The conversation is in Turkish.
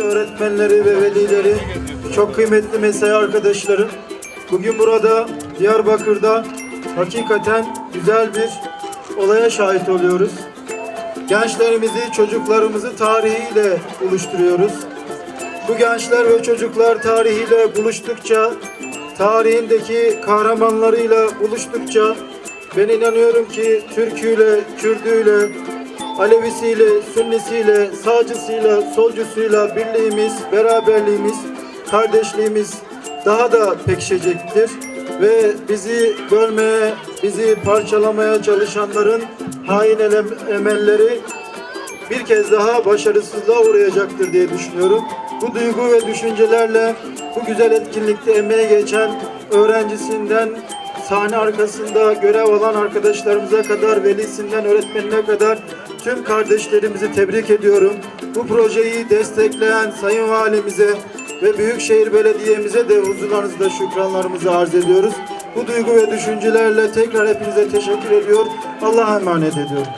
kıymetli öğretmenleri ve velileri, çok kıymetli mesai arkadaşlarım. Bugün burada Diyarbakır'da hakikaten güzel bir olaya şahit oluyoruz. Gençlerimizi, çocuklarımızı tarihiyle buluşturuyoruz. Bu gençler ve çocuklar tarihiyle buluştukça, tarihindeki kahramanlarıyla buluştukça ben inanıyorum ki Türküyle, Kürdüyle, Alevisiyle, Sünnisiyle, sağcısıyla, solcusuyla birliğimiz, beraberliğimiz, kardeşliğimiz daha da pekişecektir. Ve bizi bölmeye, bizi parçalamaya çalışanların hain emelleri bir kez daha başarısızlığa uğrayacaktır diye düşünüyorum. Bu duygu ve düşüncelerle bu güzel etkinlikte emeği geçen öğrencisinden sahne arkasında görev alan arkadaşlarımıza kadar, velisinden öğretmenine kadar tüm kardeşlerimizi tebrik ediyorum. Bu projeyi destekleyen Sayın Valimize ve Büyükşehir Belediye'mize de huzurlarınızda şükranlarımızı arz ediyoruz. Bu duygu ve düşüncelerle tekrar hepinize teşekkür ediyor. Allah'a emanet ediyorum.